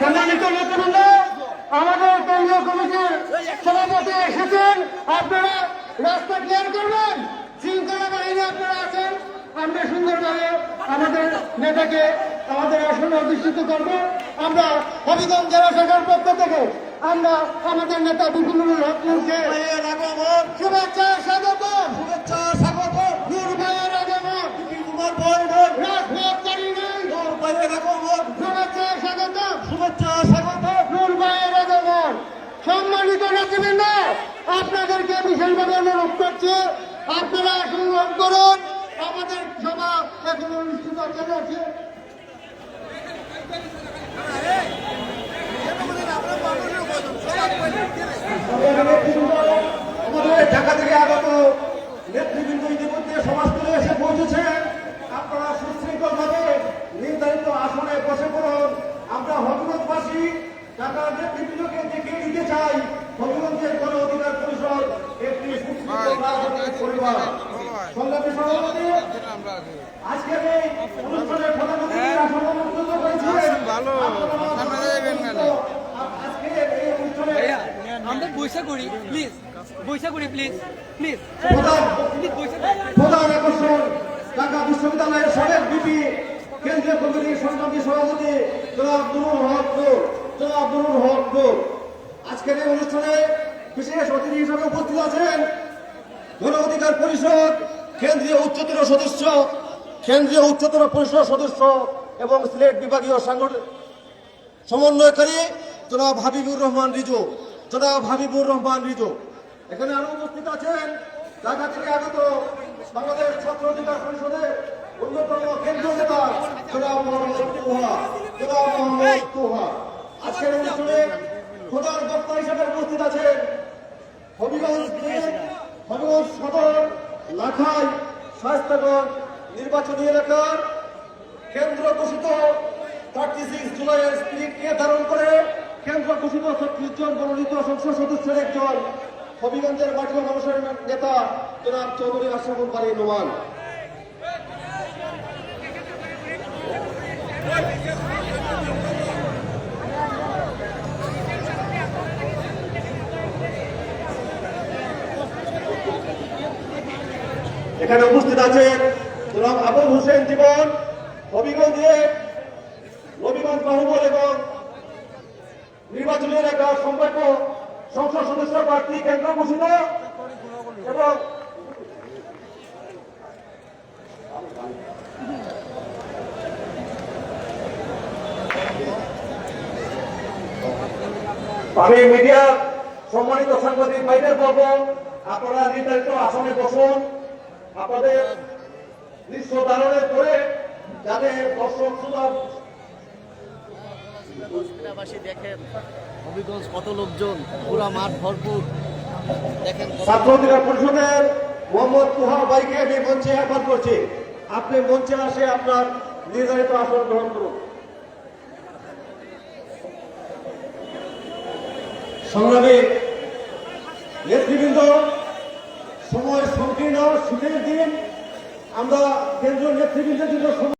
সম্মানিত নেতৃবৃন্দ আমাদের কেন্দ্রীয় কমিটির সভাপতি এসেছেন। আপনারা রাস্তা ক্লিয়ার করবেন শৃঙ্খলা বাহিনী আপনারা আছেন। আমরা সুন্দরভাবে আমাদের নেতাকে আমাদের আসনে অধিষ্ঠিত করব। আমরা হবিগঞ্জ জেলা শাখার পক্ষ থেকে আমরা আমাদের নেতা বিপুলুর হকমুরকে শুভেচ্ছা স্বাগত শুভেচ্ছা স্বাগত নূর ভাইয়ের আগমন। নেতৃবৃন্দ আপনাদেরকে বিশেষভাবে অনুরোধ করছি, আপনারা আসন গ্রহণ করুন, আমাদের সভা এখন অনুষ্ঠিত চলেছে আমাদের ঢাকা থেকে আগত নেতৃবৃন্দ ইতিমধ্যে সমাজস্থলে এসে পৌঁছেছেন আপনারা সুশৃঙ্খল ভাবে নির্ধারিত আসনে বসে পড়ুন। আমরা হবিগঞ্জবাসী ঢাকার নেতৃবৃন্দকে দেখিয়ে দিতে চাই হবিগঞ্জের গণ অধিকার পরিষদ একটি সুশৃঙ্খল রাজনৈতিক পরিবার সংগ্রামী সভাপতি আজকের এই অনুষ্ঠানে প্রধান অতিথিরা সভাপতিত্ব করেছিলেন ভালো। করি প্লিজ বৈশা প্লিজ প্লিজ প্রধান আকর্ষণ ঢাকা বিশ্ববিদ্যালয়ের সাবেক কেন্দ্রীয় কমিটির সংগ্রামী সভাপতি জনাব নুরুল হক নূর আজকের এই অনুষ্ঠানে বিশেষ অতিথি হিসেবে উপস্থিত আছেন গণ অধিকার পরিষদ কেন্দ্রীয় উচ্চতর সদস্য কেন্দ্রীয় উচ্চতর পরিষদ সদস্য এবং সিলেট বিভাগীয় সাংগঠনিক সমন্বয়কারী জনাব হাবিবুর রহমান রিজু। জনাব হাবিবুর রহমান রিজু। এখানে আরও উপস্থিত আছেন। ঢাকা থেকে আগত বাংলাদেশ ছাত্র অধিকার পরিষদের অন্যতম কেন্দ্রীয় নেতা জনাব মোহাম্মদ তোহা। জনাব মোহাম্মদ তোহা। আজকের অনুষ্ঠানে প্রধান বক্তা হিসেবে উপস্থিত আছেন হবিগঞ্জ হবিগঞ্জ সদর, লাখাই শাস্তাগঞ্জ নির্বাচনী এলাকার কেন্দ্র ঘোষিত থার্টি সিক্স জুলাইয়ের স্পিরিটকে ধারণ করে কেন্দ্র ঘোষিত ছত্রিশ জন মনোনীত সংসদ সদস্যের একজন হবিগঞ্জের মাটি ও মানুষের নেতা জনাব চৌধুরী আশরাফুল বাড়ি নোমান। এখানে উপস্থিত আছেন জনাব আবুল হোসেন জীবন হবিগঞ্জে নবীগঞ্জ বাহুবল এবং নির্বাচনী এলাকার সম্ভাব্য সংসদ সদস্য প্রার্থী কেন্দ্র ঘোষিত এবং আমি মিডিয়ার সম্মানিত সাংবাদিক ভাইদের বলব আপনারা নির্ধারিত আসনে বসুন। আপনাদের নিঃস্ব ধারণের পরে যাতে দর্শক শ্রোতা দেখেন হবিগঞ্জ কত লোকজন পুরা মাঠ ভরপুর। দেখেন কত- ছাত্র অধিকার পরিষদের মোহাম্মদ তুহা ভাইকে আমি মঞ্চে আহ্বান করছি। আপনি মঞ্চে আসে আপনার নির্ধারিত আসন গ্রহণ করুন। সংগ্রামী নেতৃবৃন্দ সময় সংকীর্ণ শীতের দিন। আমরা কেন্দ্রীয় নেতৃবৃন্দের জন্য